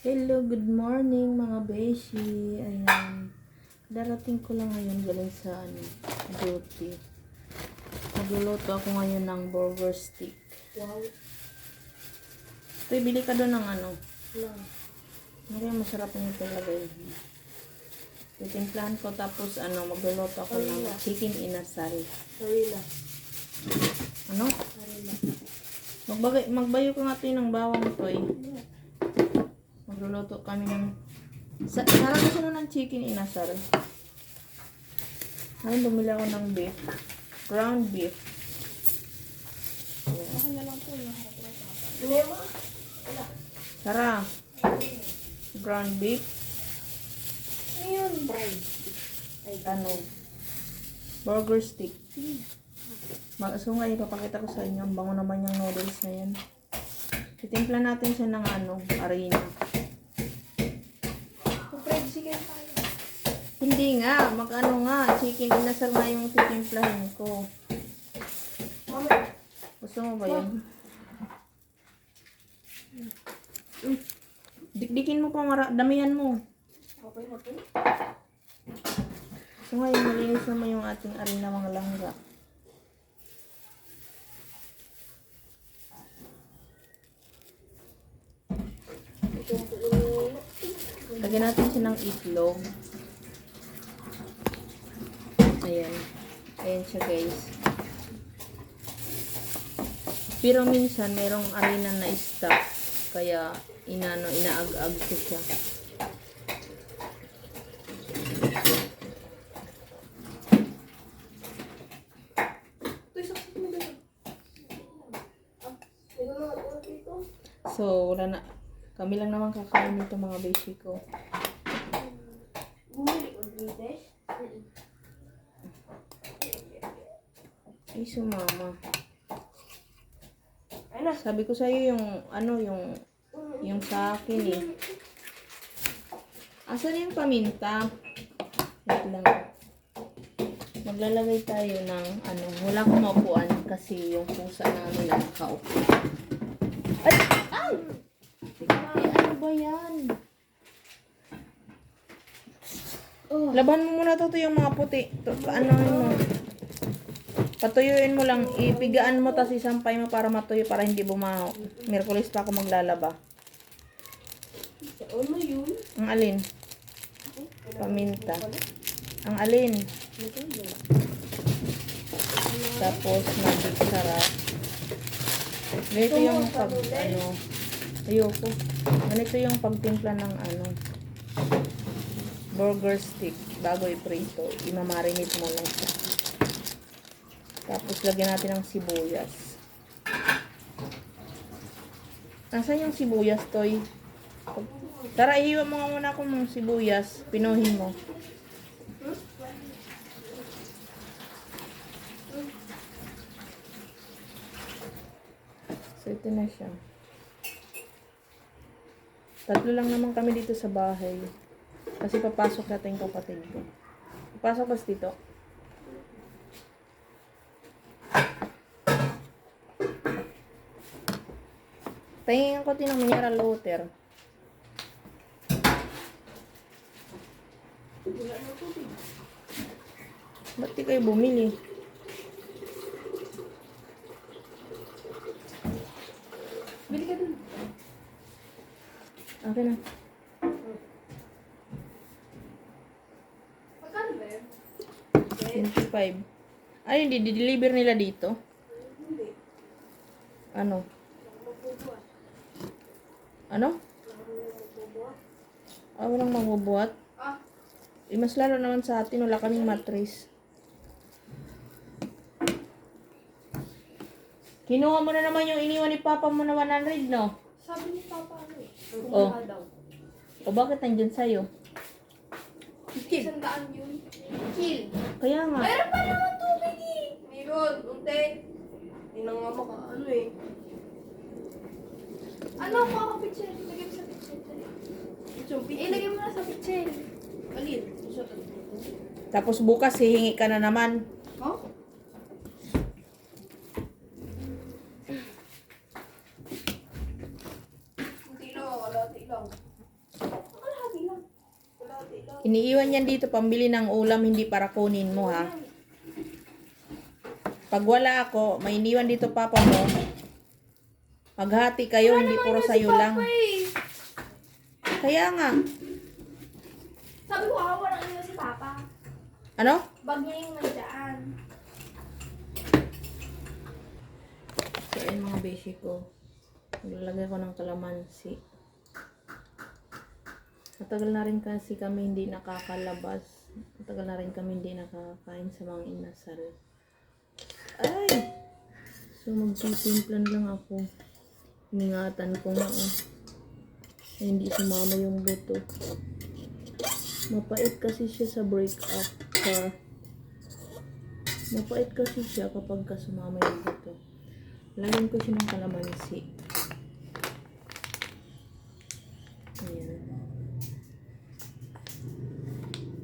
Hello, good morning mga beshi. Ayan. Darating ko lang ngayon galing sa ano, duty. Magluluto ako ngayon ng burger stick. Wow. Ito, bili ka doon ng ano. Lang. Ngayon, masarap yung talaga yun. Titimplahan ko tapos ano, magluluto ako ng Sarila. chicken inasal. Sarila. Ano? Sarila. Magbagay, magbayo ko nga ito ng bawang to eh. Magluluto kami ng... Sa, sarap gusto mo ng chicken inasal. Ngayon, bumili ako ng beef. Ground beef. Ayan. Tara. Ground beef. Ngayon, bride. Ano? Burger stick. So ngayon, papakita ko sa inyo. Ang bango naman yung noodles na yan. Titimpla natin siya ng ano, harina. Kung fried chicken tayo. Hindi nga, mag-ano nga, chicken inasal nga yung titimplahin ko. Gusto mo ba yun? Dikdikin mo pa, mara- damihan mo. okay na po. So ngayon, malinis naman yung ating arena mga langga. Ito yung... Lagyan natin siya ng itlog. Ayan. Ayan siya guys. Pero minsan, mayroong arena na stock. Kaya, inano, inaag-ag ko siya. Ito, isaksak mo dito. Ah, ito na ito dito. So, wala na. Kami lang naman kakain nito mga beshi ko. Bumili ko. Ay, sumama. Ay na. Sabi ko sa'yo yung, ano, yung, yung sa akin eh. Asan yung paminta? Wait lang. Maglalagay tayo ng, ano, wala akong maupuan kasi yung pusa namin lang nakaupo. Ay! Ay! Ay, ano ba yan? Oh. Laban mo muna to, to yung mga puti. To, ano mo? Patuyuin mo lang, ipigaan mo tas isampay mo para matuyo para hindi bumaho. Merkulis pa ako maglalaba. Ano yun? Ang alin? Paminta. Ang alin? Tapos magic sarap. Ganito yung pag ano. Ayoko. Ganito yung pagtimpla ng ano. Burger stick bago iprito. Imamarinate mo lang siya. Tapos lagyan natin ng sibuyas. Nasaan yung sibuyas, Toy? Tara, ihiwa mo nga muna ako ng sibuyas. Pinuhin mo. So, ito na siya. Tatlo lang naman kami dito sa bahay. Kasi papasok natin yung kapatid ko. Papasok ba dito? Tingin ko din ng mineral water. Ba't di kayo bumili? Bili ka dun. Okay na. Magkano ba yun? 25. Ay, hindi. Di-deliver nila dito. Ano? Ano? Ah, walang magbubuhat. Ah, Eh, mas lalo naman sa atin, wala kaming matris. Kinuha mo na naman yung iniwan ni Papa mo na 100, no? sabi ni Papa ano eh. Oh. O bakit nandyan sa'yo? Isang daan yun. Kill. Kaya nga. Meron pa naman tubig eh. Meron. Unti. Hindi na nga maka ano eh. Ano kakapitsin? Ilagay mo sa pitsin. Ilagay mo na sa pitsin. Alin? Sa Tapos bukas, hihingi ka na naman. Huh? Hindi lang. Wala. Hindi lang. Kalahati lang. Kalahati lang. Iniiwan yan dito pambili ng ulam, hindi para kunin mo ha. Pag wala ako, may iniwan dito papa mo. Maghati kayo, hindi puro sa'yo lang. Papa eh. Kaya nga. Sabi ko ako walang ino si Papa. Ano? Bag niya yung nandyan. So, ayun mga beshi ko. Naglalagay ko ng kalamansi. Matagal na rin kasi kami hindi nakakalabas. Matagal na rin kami hindi nakakain sa mga inasal. Ay! So, magtitimplan lang ako. Ingatan ko nga oh. Hindi sumama yung buto. Mapait kasi siya sa breakup. Sa Mapait kasi siya kapag ka sumama yung buto. Lagyan ko siya ng kalamansi.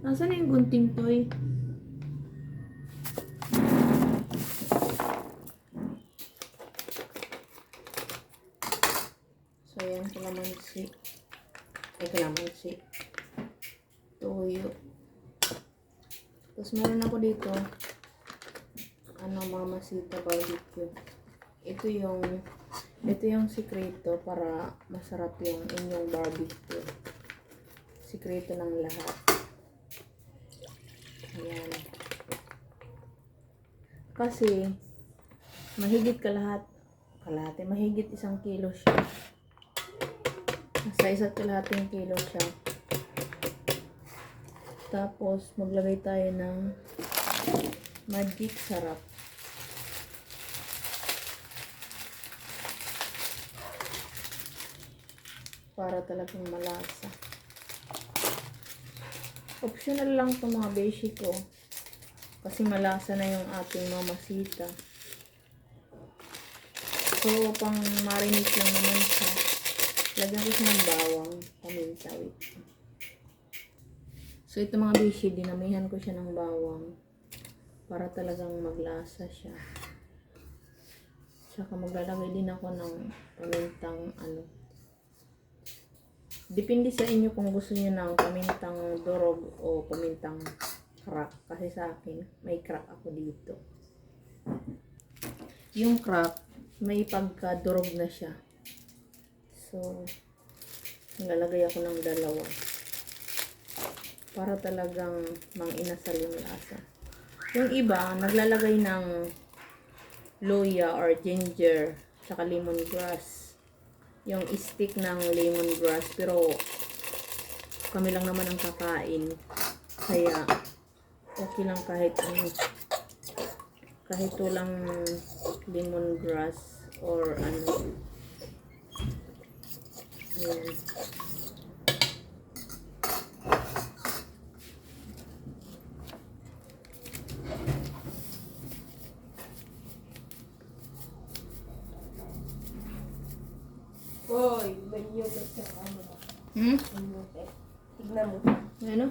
Nasaan na yung gunting toy? So, ayan, kalamansi. Ay, kalamansi. Toyo. Tapos, meron ako dito ano, mamasita barbecue. Ito yung ito yung sikreto para masarap yung inyong barbecue. Sikreto ng lahat. Ayan. Kasi mahigit kalahat kalahati, mahigit isang kilo siya. Nasa isa't kalahating kilo siya. Tapos maglagay tayo ng magic sarap. para talagang malasa. Optional lang to mga beshi ko. Kasi malasa na yung ating mamasita. So, pang marinate lang naman siya. Lagyan ko siya ng bawang, paminta, wait. So, ito mga beshi, dinamihan ko siya ng bawang. Para talagang maglasa siya. Tsaka maglalagay din ako ng pamintang ano, Depende sa inyo kung gusto niyo ng pamintang durog o pamintang crack. Kasi sa akin, may crack ako dito. Yung crack, may pagka-durog na siya. So, nalalagay ako ng dalawa. Para talagang mang inasal yung lasa. Yung iba, naglalagay ng luya or ginger, saka lemongrass yung stick ng lemongrass pero kami lang naman ang kakain. Kaya okay lang kahit ano. Kahit walang lemongrass or ano. Ayan Hoy, banyo ka sa kama. hmm? Tignan mo. ano?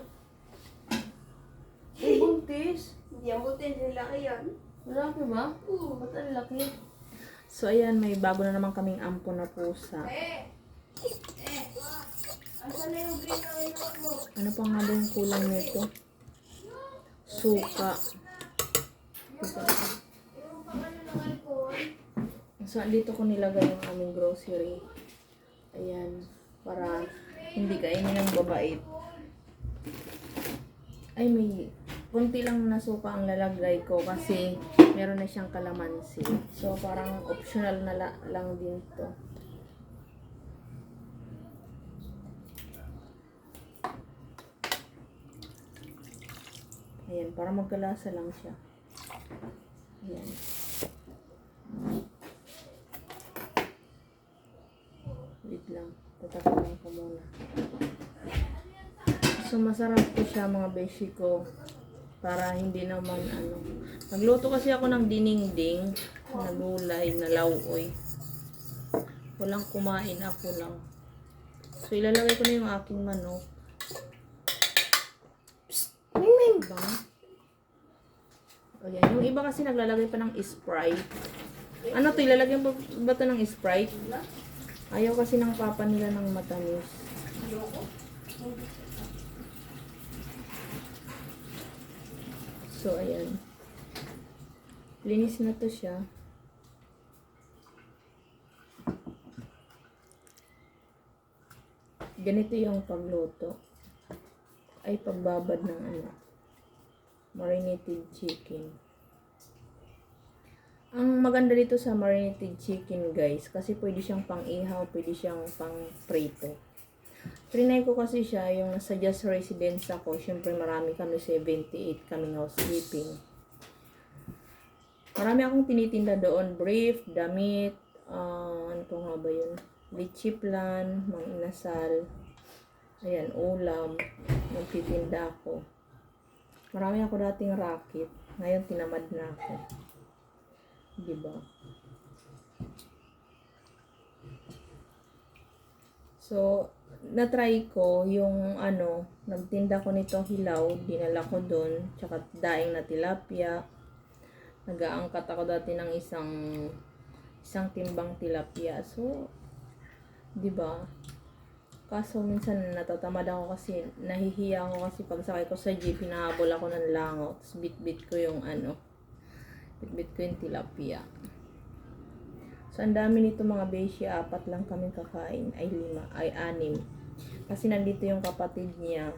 Eh, buntis. Hindi ang buntis, nilaki yan. Malaki ba? Oo. Ba't ang laki? So, ayan, may bago na naman kaming ampon na pusa. Eh! Eh! Asan na yung green na mo? Ano pa nga ba yung kulang nito? Suka. Yung ano alcohol. So, dito ko nilagay yung aming grocery. Ayan. Para hindi kainin ng babait. Ay, may konti lang na suka ang lalagay ko kasi meron na siyang kalamansi. So, parang optional na la- lang din to. Ayan, para magkalasa lang siya. Ayan. Wait lang. Tatapalan ko muna. So, masarap po siya mga beshi ko. Para hindi naman ano. Nagluto kasi ako ng diningding na gulay na lauoy. Walang kumain ako lang. So, ilalagay ko na yung aking manok. Psst! Ming bang? O yan. Yung iba kasi naglalagay pa ng Sprite. Ano to? Ilalagay ba ba to ng Sprite? Ayaw kasi ng papa nila ng matamis. So, ayan. Linis na to siya. Ganito yung pagluto. Ay, pagbabad ng ano. Marinated chicken. Ang maganda dito sa marinated chicken, guys, kasi pwede siyang pang-ihaw, pwede siyang pang-prito. Trinay ko kasi siya, yung nasa Just Residence ako, syempre marami kami, 78 kaming housekeeping. Marami akong tinitinda doon, brief, damit, ah, ano pa nga ba yun? Lichiplan, mga inasal, ayan, ulam, nagtitinda ako. Marami ako dating racket, ngayon tinamad na ako. Diba? So, na-try ko yung ano, nagtinda ko nito hilaw, dinala ko doon, tsaka daing na tilapia. Nag-aangkat ako dati ng isang isang timbang tilapia. So, 'di ba? Kaso minsan natatamad ako kasi nahihiya ako kasi pagsakay ko sa jeep, hinahabol ako ng langaw. Tapos bit-bit ko yung ano, bit-bit ko yung tilapia. So, ang dami nito mga beshi, apat lang kami kakain. Ay, lima. Ay, anim. Kasi nandito yung kapatid niya.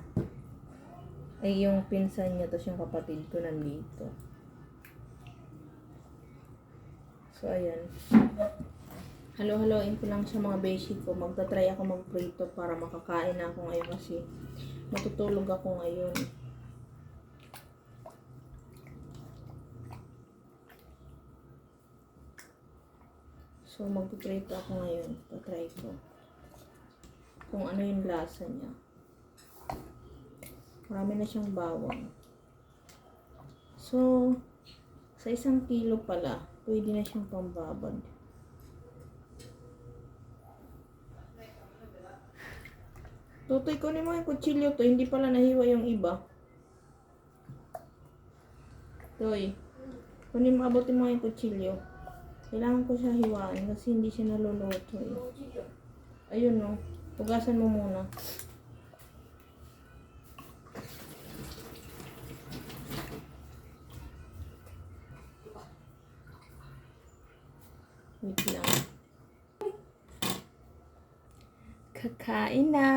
Ay, yung pinsan niya, tapos yung kapatid ko nandito. So, ayan. Halo-haloin ko lang sa mga beshi ko. Magta-try ako magprito para makakain na ako ngayon kasi matutulog ako ngayon. So, magpiprito ako ngayon. Tatry ko. Kung ano yung lasa niya. Marami na siyang bawang. So, sa isang kilo pala, pwede na siyang pambabad. Tutoy, kunin mo yung kutsilyo to. Hindi pala nahiwa yung iba. Toy, kunin mo, abutin mo yung kutsilyo. Kailangan ko siya hiwaan kasi hindi siya naluluto eh. Ayun no. Pugasan mo muna. Wait lang. Kakain na.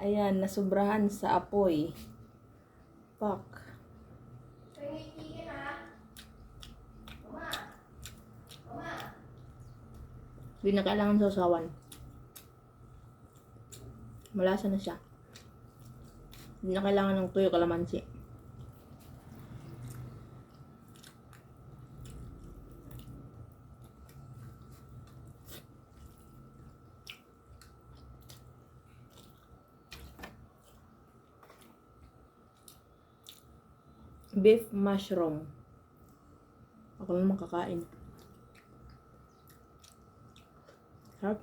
Ayan, nasubrahan sa apoy. Pak. Hindi na kailangan sausawan. Malasa na siya. Hindi na kailangan ng tuyo kalamansi. Beef mushroom. Ako lang makakain. Sarap.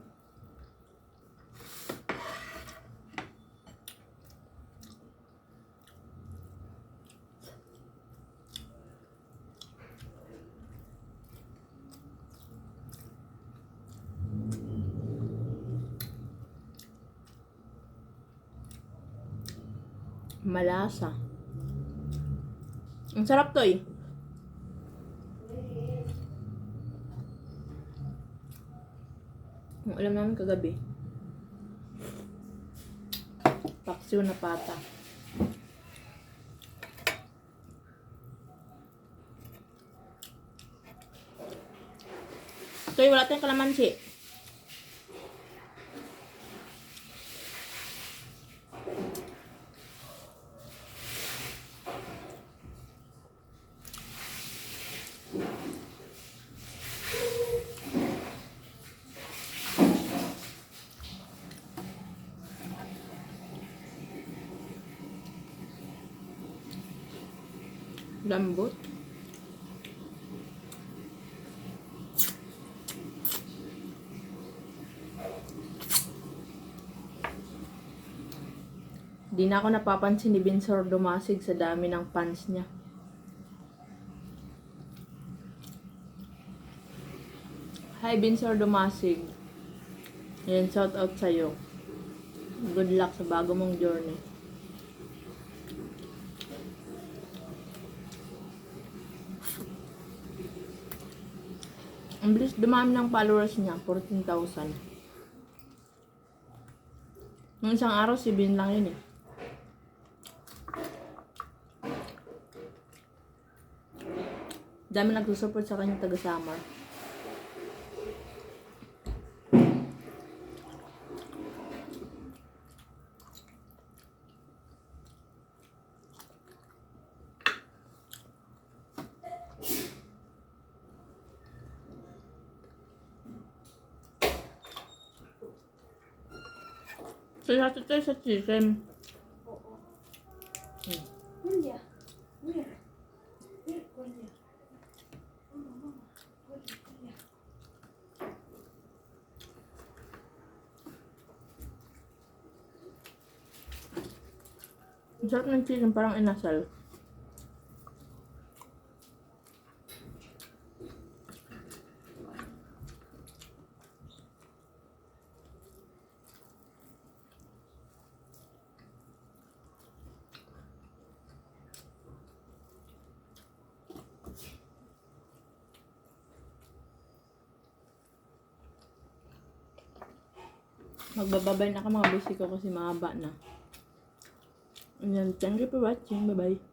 Malasa. Ang sarap to eh. Alam namin kagabi. Paksiw na pata. Toy, wala tayong kalamansi. Lambot. Di na ako napapansin ni Vincor Dumasig sa dami ng fans niya. Hi Vincor Dumasig. Yan, shout out sa'yo. Good luck sa bago mong journey. Ang bilis dumami ng followers niya, 14,000. Nung isang araw, si Bin lang yun eh. Dami nagsusupport sa kanya taga So, hati tayo sa chicken. Oo. Hmm. Mama. Where, Julia? Ang sarap ng chicken, parang inasal. Magbababay na ka mga basic ko kasi mahaba na. Ayan, thank you for watching. Bye-bye.